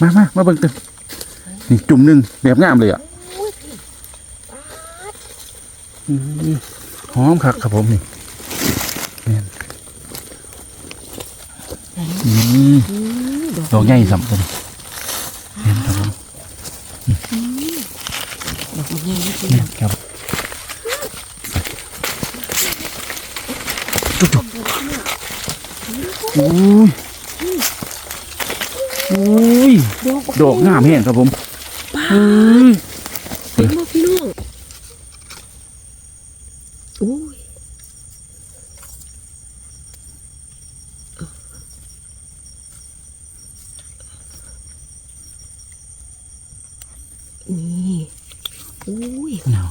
มามามาเบิ่งเต็มนี่จุ่มหนึ่งแบบงามเลยอะอืมหอมคักครับผมนี่แม่นอืมดอกใหญ่สัมตัวนี้แม่นครับผมดอกมันใหญ่นะพี่แม่น้อนงครับจุ๊บจุ๊บอุ้ยอุ้ย ดอกดอกงามแห้งครับผมอุ้ยเห็นบ่พี่น้องอุ้ยนี่อุ้ยเนา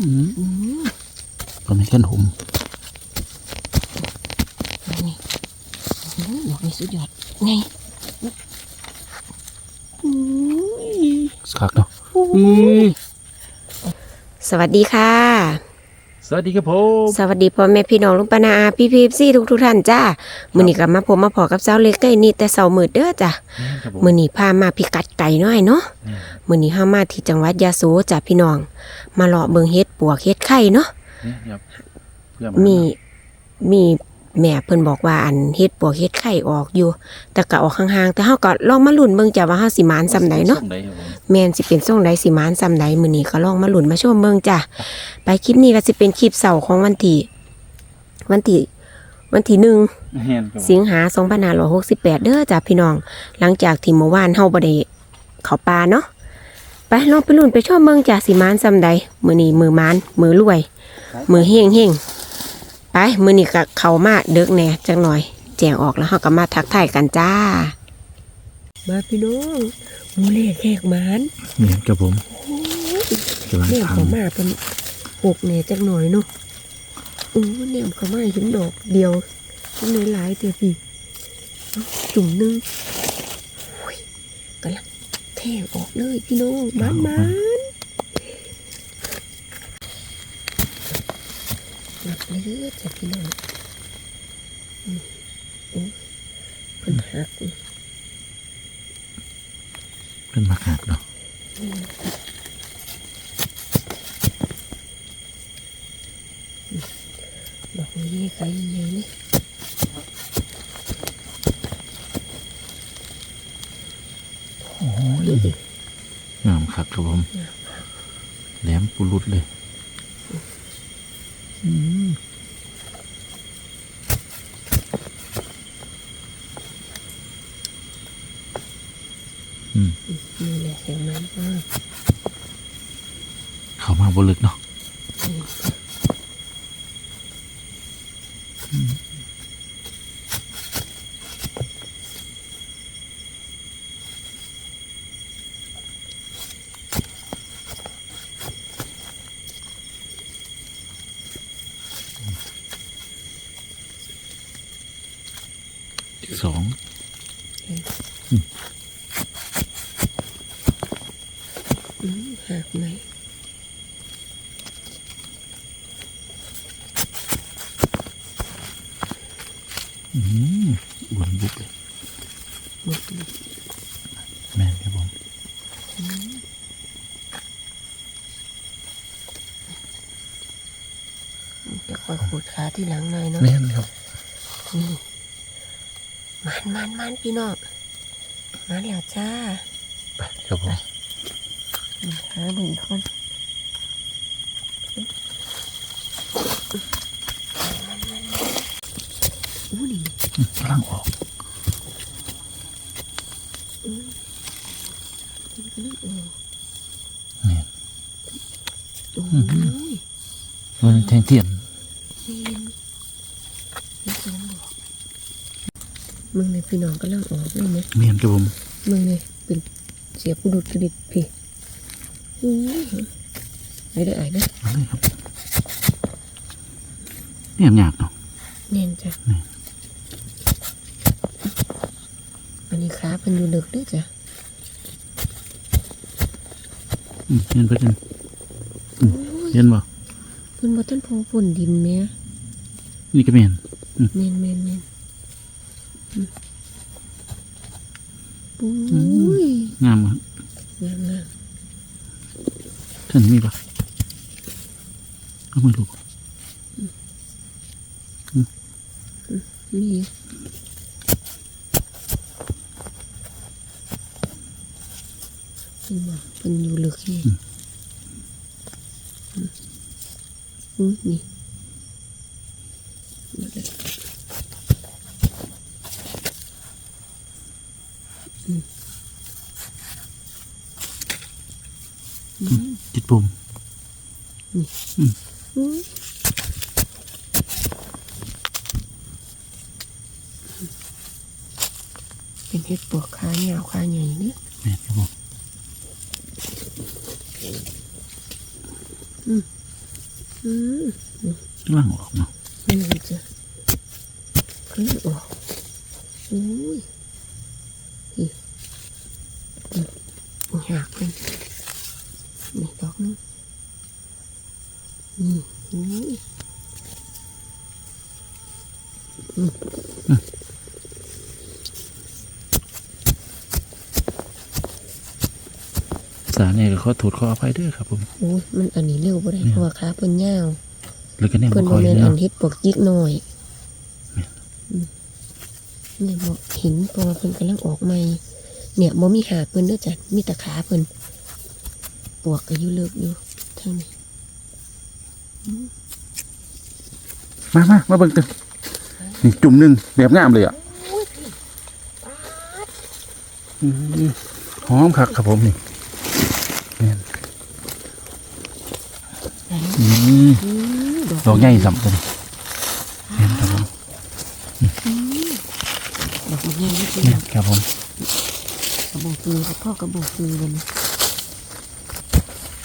อืมอืมก็ไม่กันหมนี่อืมดอกนี้สุดยอดไงอุ้ย คักเนาะอุ้ย สวัสดีค่ะ สวัสดีครับผมสวัสดีพ่อแม่พี่น้องลุงปานาอาพี่พีซี่ทุกทุกๆท่านจ้ามื้อนี้ก็มาผมมาพอกับสาวเล็กใกล้นี่แต่เสาร์มืดเด้อจ้ะครับผมมื้อนี้พามาพิกัดไก่น้อยเนาะมื้อนี้เฮามาที่จังหวัดยะโสจ้ะพี่น้อง มาเลาะเบิ่งเฮ็ดปวกเฮ็ดไข่เนาะนี่ครับเพื่อมีมี แม่เพิ่นบอกว่าอันเฮ็ดปวกเฮ็ดไข่ออกอยู่ แต่ก็ออกห่างๆแต่เฮาก็ลองมาลุ้นเบิ่งจ้ะว่าเฮาสิหมานซำใดเนาะส่งใดครับผมแม่นสิเป็นส่งใดสิหมานซำใดมื้อนี้ก็ลองมาลุ้นมาชมเบิ่งจ้ะไปคลิปนี้ก็สิเป็นคลิปเสาร์ของวันที่วันที่วันที่หนึ่งเห็นครับผมสิงหา2568 เด้อจ้ะพี่น้อง หลังจากที่เมื่อวานเฮาบ่ได้เข้าป่าเนาะไปลองไปลุ้นไปชมเบิ่งจ้ะสิหมานซำใดมื้อนี้มือหมานมือรวย มือเฮงเฮง ไปมื้อนี้ก็เข้ามาเดึกแหน่จังหน่อยแจ้งออกแล้วเฮาก็มาทักทายกันจ้า มาพี่น้องมูเลขแขกหมานเห็นครับผมกำลังเนี่ยทเขามาเป็นหกเนี่ยจักหน่อยเนาะอู้เนี่ยเขามาเห็นดอกเดียวจังเลยหลายเตียพี่เอาจุ่มหนึงอุ้ยกำลังแทงออกเลยพี่น้องมันมัน หลับเลยจ้ะพี่น้องอืมอู้เพิ่นหักำเป็นมาหักเนาะดอกนี้ใครยังนี่โอ้ยงามคักครับผมแหลมปุรุดเลยอืมอืม นี่แหละแข็งมันมาก เข้ามาบลึกเนาะอีกสอง อืมหักไหมอืมอ้วนบุกเลยหมดเลยแม่นครับผมจะคอยขูดขาที่หลังหน่อยเนาะแม่นครับ นี่มันมันมันพี่น้อง มันแล้วจ้าไปครับผมหาหนึ่งคนอู้นี่อืมกำลังออกมันก็นึกเออแม่นโอ้อือหืยมันแทงเทียนเวียนนี่สองดอกมึงเลยพี่น้องก็เริ่มออกเลยไหมเมียนครับผม มึงเลยเป็นเสียผู้ดุดกระดิดพี่อุ้ยไม่ได้อายนะมาเลยครับเนี่ยยากเนาะเนียนจ้ะนี่อันนี้ขาเป็นอยู่ลึกด้วยจ้ะอืมเห็นเพื่อนอืมเห็นบ่เพิ่นบ่ทันพงฝุ่นดินแหม่นี่ก็เมียนแม่นแม่นแม่น ปุ้ยงามครับงามงามท่านมีปะเอามือลูกมีเป็นว่าเป็นอยู่ลึกแค่อุ้ยนี่มาเลย จิตปุ่ม อุ้ยเป็นเห็ดปวกขาเหงาขาใหญ่เนี่ย แม่นครับผม อืม ล่างออกเนาะ นี่มันจะขึ้นออกอุ้ยนี่อืมหักเป็นนี่ดอกนึงนี่อุ้ย สารเนี่ยก็ขอโทษขออภัยด้วยครับผมโอ้ยมันอันนี้เร็วบ่ได้เพราะว่าขาเพิ่นยาวแล้วก็แนมเพิ่นคบ่อยแม่นเนาะอันเฮ็ดปวกยิกหน่อยอืมเนี่ยบ่เห็นเพราะว่าเพิ่นกำลังออกใหม่เนี่ยบ่มีหากเพิ่นเด้อจ้ะมีแต่ขาเพิ่นปวกก็อยู่เลิกอยู่ทางนี้ มามามาเบิ่งตึงนี่จุ่มหนึ่งแบบงามเลยอะอืมหอมคักครับผมนี่แม่นอืมอืมดอกใหญ่สัมตัวนี้แม่นครับผมดอกมันใหญ่นิดเดีแม่ยวนครับผมกระบอกคือกับพ่อกระบอกคือกันนะ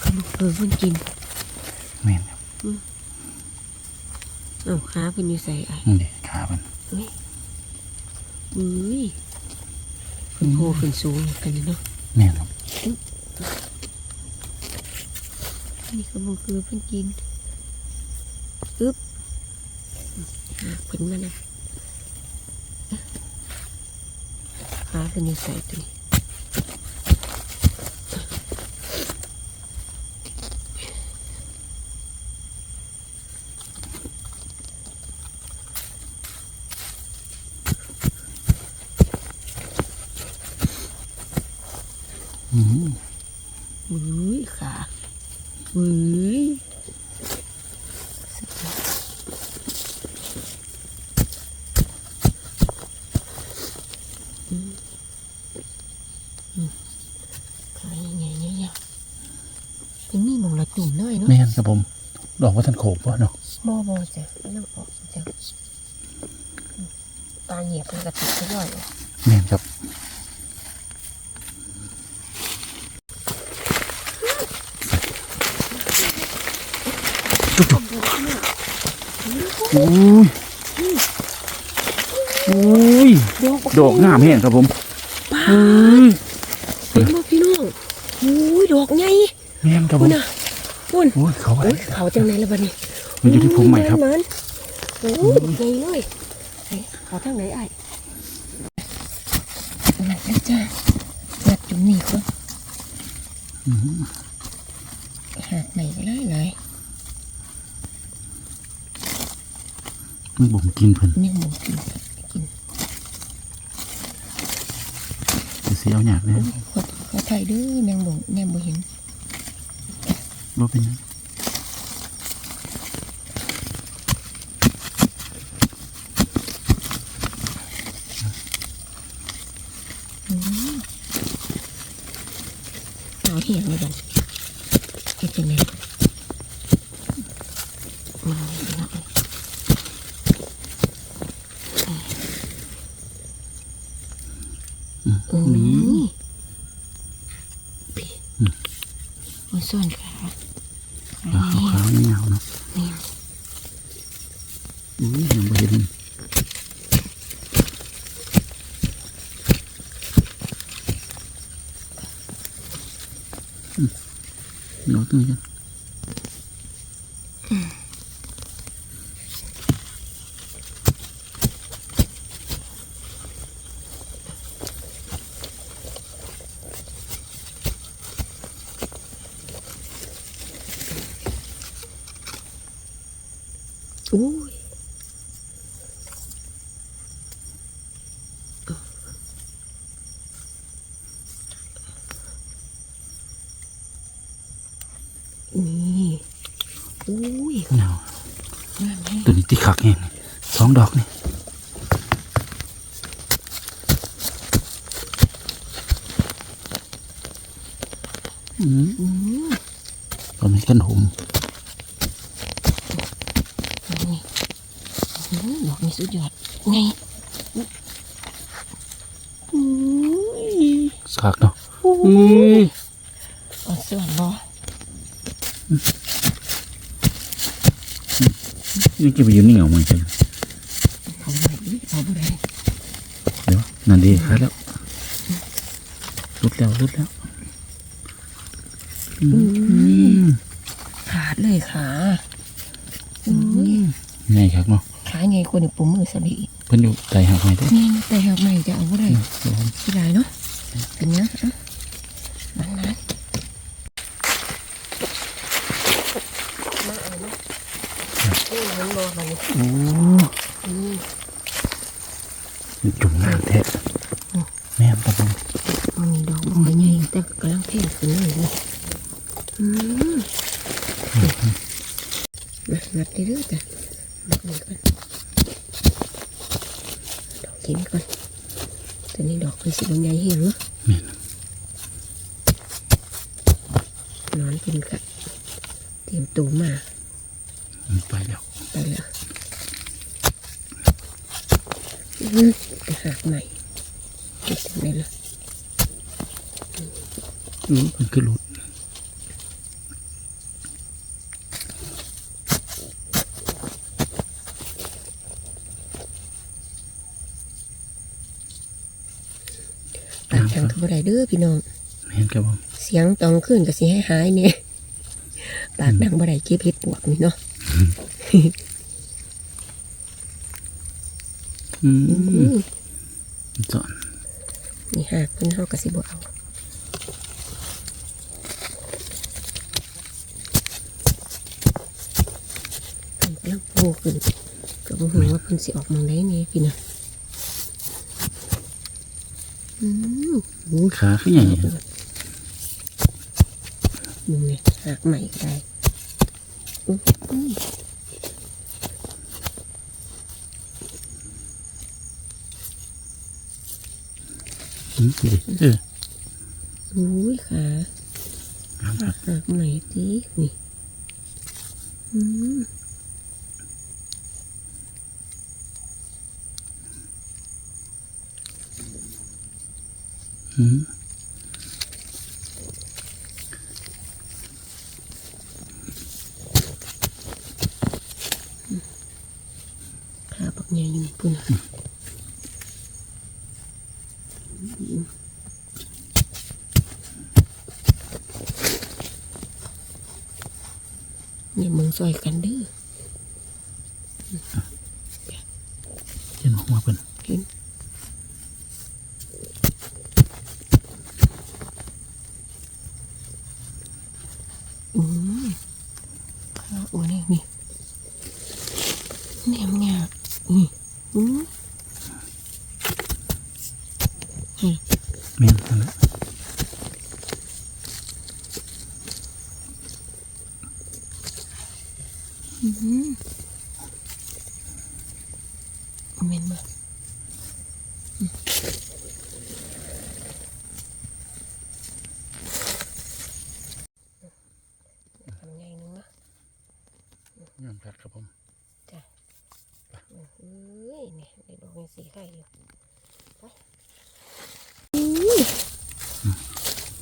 กระบอกคือเพิ่นกินแม่นครับ เอ้าขาเพิ่นอยู่ใส่ไอ้นี่ดิขามันเฮ้ยอุ้ยเพิ่นโผล่ขึ้นสูงกันเนาะแม่นครับนี่กระบอกคือเพิ่นกินอึ๊บหาเพิ่นมานะขาเพิ่นอยู่ใส่ตัวนี้ อืม อุ้ยขา อุ้ยอืมอืมขาใหญ่ๆเนี่ยเป็นนี่มองละตุ่มน้อยเนาะแม่นครับผมดอกว่าท่านโขกป่ะเนาะมอบอจ้ะน้ำออกจ้ะตาเหยียบมันกระติกก็ย่อยแม่นครับโอ้ยโอ้ย ดอกดอกงามแห้งครับผมเฮ้ยเห็นบ่พี่น้องอุ้ยดอกใหญ่แม่นครับผคุมณน่ะคุณโอ้ยเขาไปโอ้ยเขาจังไหนละบัดนี้มันอยู่ที่ผมใหม่ครับมันโอ้ยใหญ่เลยไอ้เขาทางไหนไอ้นั่นนะจ้างัดจุ่มนี่ก่อนอื้อหือหากใหม่ก็ได้เลยมันบ่มกินเพิ่นนี่หมูกินกินจะเสีย เอาหยากนะขอขอถ่ายด้วยแมงบ่งแมงบ่เห็นบ่เป็นหยังหาเหี้ยงเลยกันเก็บยังไงอืมเอาอืมพี่มันส่วน ขาวขาวๆยาเนาะนี่อุ้ยยังไม่เห็นอืมดอกตัวนี้กัน อุ้ยนี่อุ้ย เนา งามไหม ตัวนี้ที่ขักเองส องดอกนี่อืมอืมก็มีกันหุมนี่อืมดอกนี้สุดยอดไงอุ้ยขักเนาะอุ้อืยมอ่อนส่วนบ่นี่จะไปอยู่นี่เหงาไหมกัน เอาไปเอาไป เดี๋ยวนั่นดีครับแล้ว รุดแล้วรุดแล้วอืมขาดเลยขาอุ้ยไงครับเนาะขาไงคนนี่ปุ่มมือสลีเพิ่นอยู่ใจหักไหมเด้อนี่แต่หากใหม่จะเอาบ่ได้เดี๋ยวผมที่ไรเนาะเป็นเนี้ยอะมันนั้นมาเอาเนาะนี่มันรอมันนี่โอ้อืมยจุ่มน้ำแท้แม่นครับผม มันมีดอกบัวใหญ่ แต่กำลังเพ่งขึ้นเลยนี่อืมมางัดเรื่อยๆจ้ะดอกนี้ก่อนดอกเห็นก่อนตัวนี้ดอกคือสีบางใหญ่เห็นเนาะ แม่น นอนเป็นกะเตรียมตัวมา มันไปแล้ว ไปแล้วอืมกระหักใหม่เก็บถึงไหนล่ะ อือมันคือหลุด ปากทางคือบ่ได้เด้อพี่น้องแม่นครับผมเสียงตองขึ้นก็สิให้หายเนี่ยปากดังบ่ได้เก็บเห็ดปวกนี่เนาะอือืมมสอนนี่หากเพิ่นเฮาก็สิบ่เอาเพิ่นกำลังโผล่ขึ้นก็บ่ฮู้ว่าเพิ่นสิออกมองได้นี่พี่น้องอืม โอ้ขาขึ้นใหญ่มึงเนี่ยหากใหม่ก็ได้อุ๊ยอุ้ยอืมดิเอออุ้ยขาครับหากหากใหม่ทีนี่อืม อืม ขาปักใหญ่อยู่ปุ่นเนี่ยมึงซอยกันเด้อ เห็นออกมาเป็น เห็นอืมขาโอ้นี่นี่เนี่ยมันเนี่ยนี่อืม แม่นนั่นแหละอืมเมนมาทำไงนึงนะ งามครับครับผม จ้ะเอ้ยเนี่ยได้ดอกเป็นสีไข่อยู่ไปอุ้ย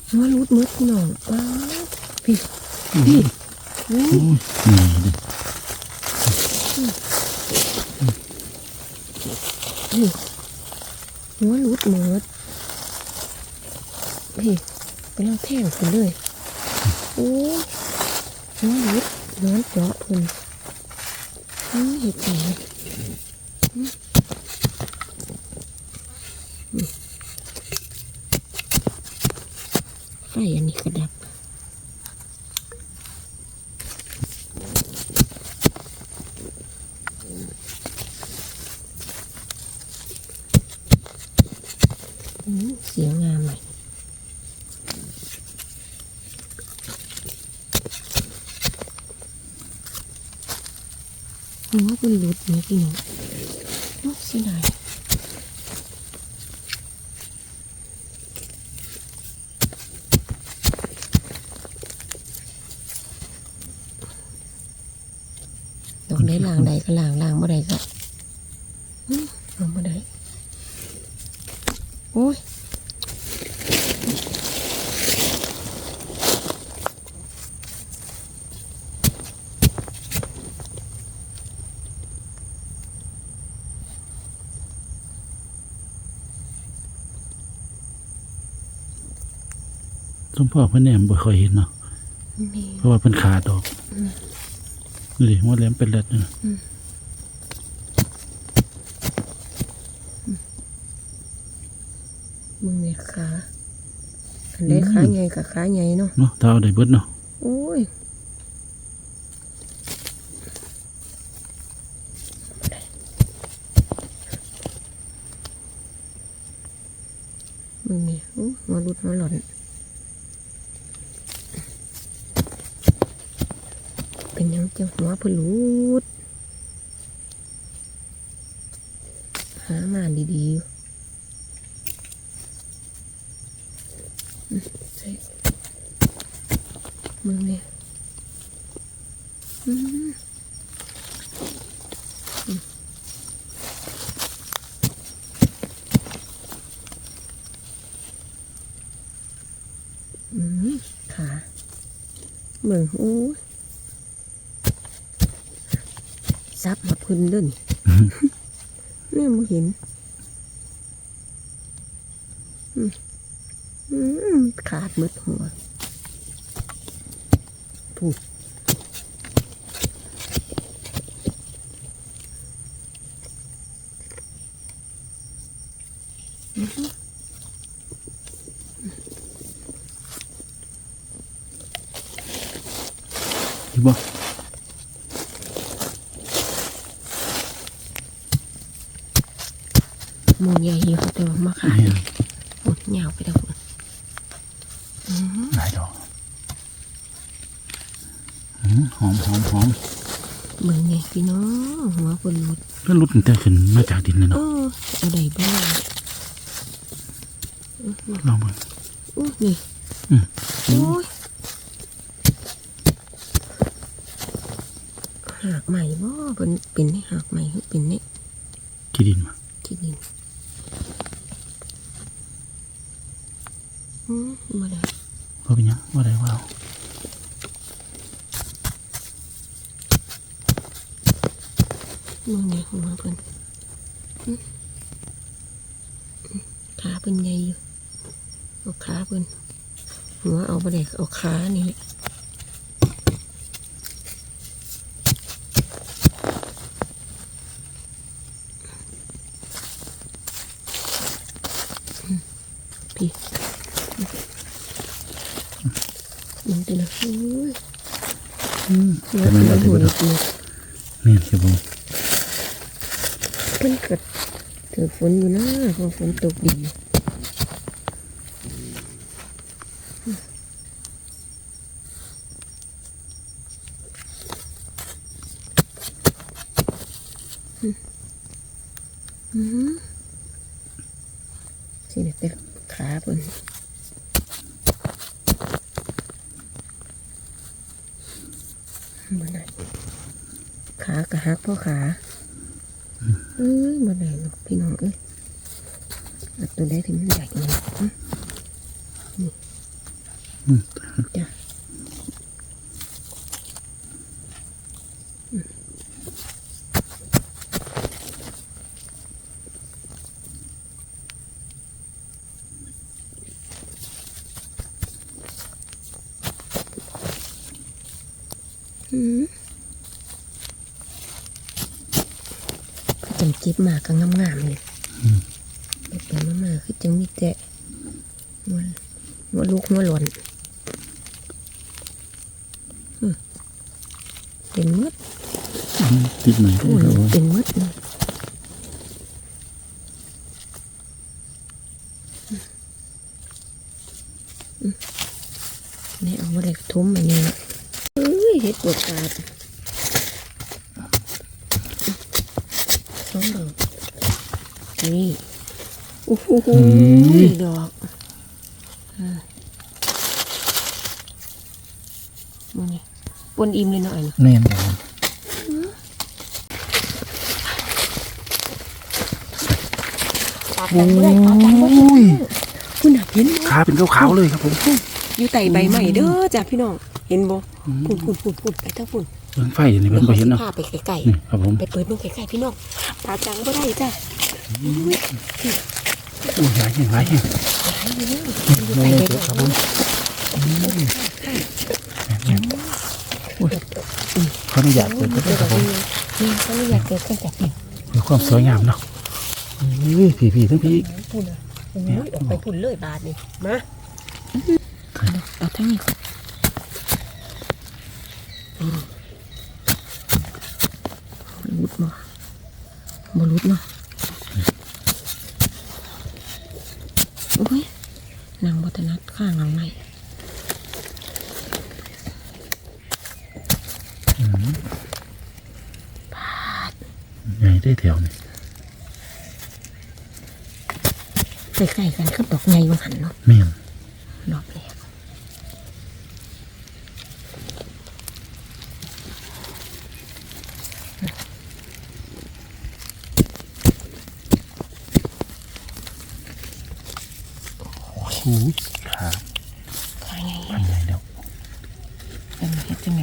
หัวรุดมืด พี่น้องอ้าพี่พี่อุ้ยโอ้ยนี่ดินี่หัวรุดหมดพี่กำลังแท่งขึ้นเลยโอ้หัวรุดนอนเจาะเพิ่นนี่เห็ดจังเอันนี้ก็ดับเสียงงามไหมหัวคุณหลุดนี่พี่น้อง อืมล่างบ่ได้โอ้ยสมพ่อเพิ่นแหนมบ่ค่อยเห็นเนาะแม่เพราะว่าเพิ่นขาดออกดูดิมดแหลมเป็นเลือดเนาะ มึงเนี่ยขา อันได้ขาใหญ่กับขาใหญ่เนาะเนาะถ้าเอาได้เบิดเนาะโอ้ยมึงเนี่ยโอ้หัวรุดหัวหล่อนเป็นหยังจังหัวเพนลุดหามาดีๆอยู่อืมใส่ มึงเนี่ยอืมอืมอืมขาเมืองโอ้ยซับมาพื้นเด่นเนี่ยมึงเห็นอืมอืมขาดหมดหัวถูก เห็นบ่หมูใหญ่อยู่แต่ว่ามาขายเนี่ยหมดยาวไปทั้งหมดอืมหลายดอกอืมหอมหอมหอมมึงไงพี่น้องหัวคนรุดก็รุดตั้งแต่ขึ้นมาจากดินเลยเอเนาะอเอาได้บ้าง ลองเบิ่งอู้นี่อืมโอ้ยหากใหม่บ่เป็นเป็นนี่หากใหม่หรือเป็นนี่กี่ดินมาที่ดินอืมมาได้เพราะเป็นหยังว่าได้ว่าเอามึงไงหัวเพิ่นอืมอืมขาเป็นไงอยู่ เอาขาเพิ่นหัวเอาไปได้เอาขานี่แหละพี่ยิงไปเลยโอ้ยอืมหัวแต่มันหัวว่าได้หัวเบิดดอกหัวนี่ครับผมเพิ่นเกิดเกิดฝนอยู่นะเพราะฝนตกดี สิเด็ดแต่ขาเพิ่นบ่ได้ขากระหักพ่อขาเอ้ยมาไหนหรอกพี่น้องเอ้ยเอาตัวได้ถึงมันใหญ่เลยอื้ออืมจ้ะอืมอืม ก็จังจิบมา กก็งามๆเลยเด็กเป็นมามาคือจังมีแต่หัวหัวลูกหัวหล่นอืมเป็นหมดอืมติดหน่อยโอ้ได้ยครับผมเป็นหมดเลยอืม อืมนี่เอาอะไรทุ่มอันนี้นะเอ้ยเห็ดปวดตาดสองดอกนี่ โอ้โหดอกอ่ามันนี่ปนอิ่มเลยเนาะอันนี้แน่นครับผมปากดังเลยปากดังเลยโอ้ยคุณน่ะเห็นบ่ขาเป็นขาวๆเลยครับผม อยู่ไต่ใบใหม่เด้อจ้ะพี่น้อง เห็นบ่ปุ่นปุ่นปุ่นปุ่นไปทั้งปุ่นเบิ่งไฟนี่เพิ่นบ่เห็นเนาะพาไปไกลนี่ครับผมๆไปเปิดมึงไกลๆพี่น้องปากดังบ่ได้จ้ะโอ้ยหลายแห่งหลายแห่งหายอยู่นี่โอ้ยเจอครับผมขออนุญาตเปิดก็ได้ครับผมนี่เขาไม่อยากเกิดขึ้นจากนี่เพื่อความสวยงามเนาะอุ้ยพี่ๆทั้งพี่ปุ่นอะโอ้ยออกไปปุ่นเลยบาทนี่มาเอาทั้งนี้รุดบ่บ่รุดเนาะโอ้ยนางบัตนัดข้างหลังไหน ใหญ่ได้แถวนี่ ใกล้ๆกันกับดอกไงวังหันเนาะ แม่น ดอกแรก โอ้โหขา ข้างไง พันใหญ่แล้ว เป็นเฮ็ดจังไง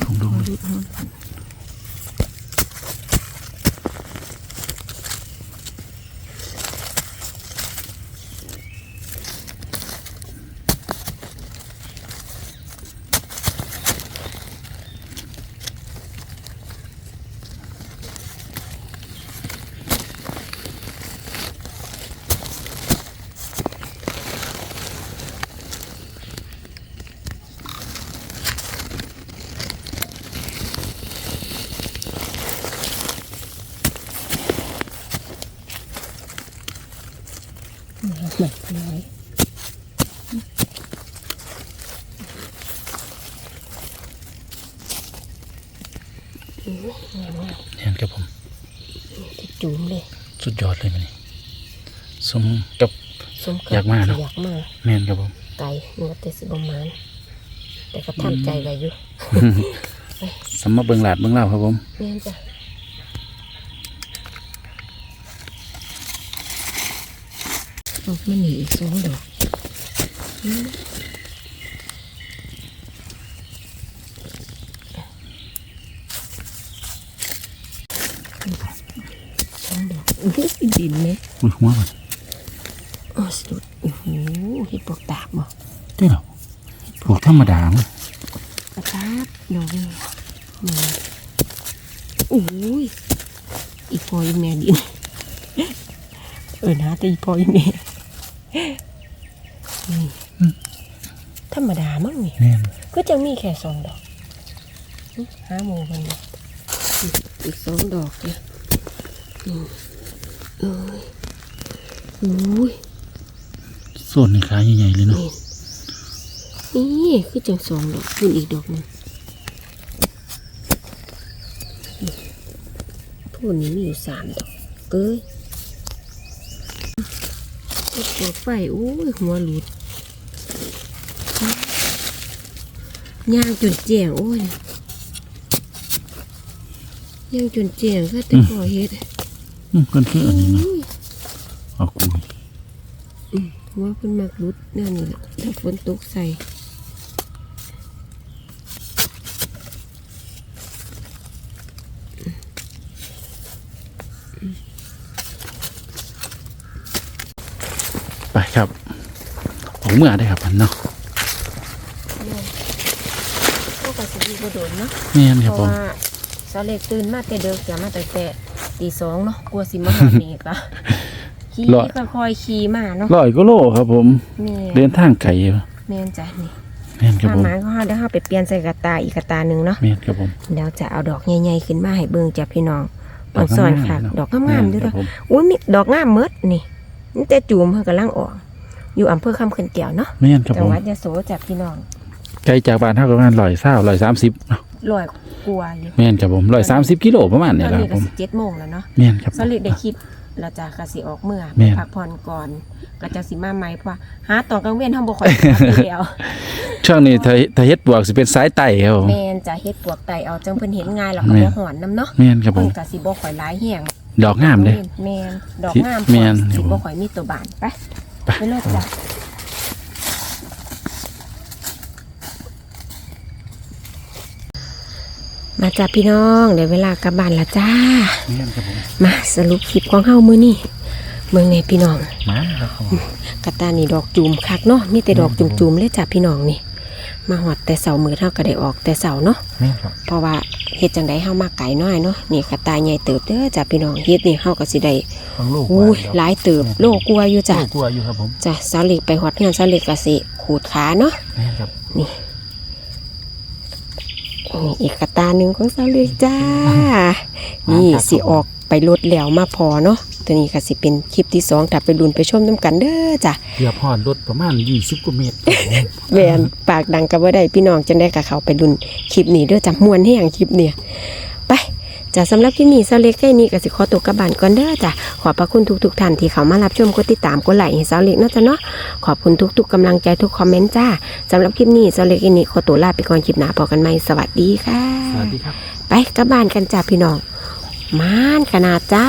ถุงดงเลย เหมือนน้อยเห็นครับผมที่จุ่มเลย สุดยอดเลยมันนี่สมกับสมอยากมาเนอะอยากมาแม่นครับผมไก่เนื้อเตสิบมานแต่ก็ทำใจไว้อยู่สำมาเบิงหลาดเบิงเล่าวครับผมแม่นจ้ะ ดอกมันหนีอีกสองดอกอืมสองดอกอุ้ยดินไหมอุ้ยหัวมันโอ้สุดโอ้โหเห็ดปวกตากบ่เจ้าเหรอผูกธรรมดามั้งกระตากดอกนี่นี่โอ้ยอีพอยแม่ดินเออนะแต่อีพอยแม่ นี่ธรรมดามั้งนี่ แม่นก็จะมีแค่สองดอกหึหาโมกันเลยอีกสองดอกเนี่ยอืมเอ้ยโอ้ยโซนในขาใหญ่ๆเลยเนาะนี่นี่คือจังสองดอกขึ้นอีกดอกหนึงพวกนี้มีอยู่สามดอกเอ้ย ปวดไฟโอ้ยหัวหลุดย่างจุดแจงโอ้ยยังจนเจียงก็แต่ก่อเฮ็ดอืมกันคืออันนี้นะเอาคุยหัวเพิ่นมักรุดแนั่นนี่แหละถ้าฝนตกใส่ ครับเอาเมื่อได้ครับพันเนาะก็ก็สิอยู่บ่โดนเนาะแม่นคเพรับราะผมว่าสาเล็กตื่นมาแต่เด็กอย่ามาแต่แต่ตีสองเนาะกลัวสิมาหานี่ก็ขี่ก็คอยขี่มาเนาะร้อยก็โลครับผม แม่เดินทางไกลอยู่แม่นจ้ะนี่แม่นครับถ้าผมหมาก็เฮาเดี๋ยวเฮาไปเปลี่ยนใส่กระตาอีกกระตาหนึงเนาะ แม่นครับผมเดี๋ยวจะเอาดอกใหญ่ๆขึ้นมาให้เบิ่งจ้ะพี่น้องอ่อนสอนค่ะ ดอกงามๆด้วยครัเด้บอผมอุ้ยมีดอกงามเมดนี่นี่แต่จูมเพิ่นกำลังออก อยู่อำเภอคำเขื่อนเตี่ยวเนาะแม่นครับจัผงมหวัดยะโสจ้ะพี่น้องไกลจากบ้านเท่ากับประมาณร้อยเศร้าร้อยสามสิบลอยกลัวอยู่แม่นครับผมร้อยสามสิบกิโลประมาณตเนี่ยอนแหละคนี้รับก็ผมสิเจ็ดโมงแล้วเนาะแม่นครับ สลิดได้คลิปเราจะกสิออกเมื่อแม่ไปนพักผ่อนก่อนก็จะสิมาใหม่เพราะว่าหาตอนกลางเว้นเฮาบ่ค่อยได้พักอยู่แล้วช่วงนี้ถ้าถ้าเฮ็ดบวกสิเป็นสายไต่ครับผม แม่นจะเฮ็ดปวกไตเอาจังเพิ่นเห็นง่ายแล้วก็แม่บ่น หอนนํเนาะแม่นครับผเพิ่นม ก็สิบ่ค่อยหลายแฮงดอกงามเลยแม่นดอกที่งามแม่น สิครับผมบ่ค่อยมีตัวบานไป ไปไปเลยจ้ะมาจ้ะพี่น้องเดี๋ยวเวลากลับบ้านและจ้าแม่นครับผมมาสรุปคลิปของเฮามื้อนี้เมืองไงพี่น้องมาครับผมกระตานี่ดอกจูมคักเนาะมีแต่ดอกจุ่มๆเลยจ้ะพี่น้องนี่ มาหอดแต่เสามือเท่าก็ได้ออกแต่เสาเนาะแม่นครับเพราะว่า เฮ็ดจังไดเฮามาไก่น้อยเนาะนี่กระตาใหญ่เติบเด้อจ้ะพี่น้องเฮ็ดนี่เฮาก็สิได้ของลูกอุ้ยหลายเติบโลกลัวอยู่จ้ะลูกกลัวอยู่ครับผมจ้ะสาวเล็กไปหอดเฮือนสาวเล็กก็สิขูดขาเนาะแม่นครับนี่อีกกระตาหนึ่งของสาวเล็กจ้า นี่สิออกไปรถแล้วมาพอเนาะ ตัวนี้ก็สิเป็นคลิปที่สองถ้าไปลุ้นไปชมน้ำกันเด้อจ้ะเกือบพอดรถประมาณ20กว่าเมตรครับผมแวนปากดังก็บ่ได้พี่น้องจังได้กับเขาไปลุ้นคลิปนี้เด้อจ้ะม่วนแห้งคลิปเนี่ยไปจ้ะสำหรับคลิปนี้สาวเล็กแค่นี้ก็สิขอตัวกลับบ้านก่อนเด้อจ้ะขอบพระคุณทุกๆท่านที่เขามารับชมกดติดตามกดไลค์ให้สาวเล็กเนาะจ้ะเนาะขอบคุณทุกๆกำลังใจทุกคอมเมนต์จ้าสำหรับคลิปนี้สาวเล็กแค่นี้ขอตัวลาไปก่อนคลิปหน้าพบกันใหม่สวัสดีค่ะ สวัสดีครับ ไปกลับบ้านกันจ้าพี่น้องมานขนาดจ้า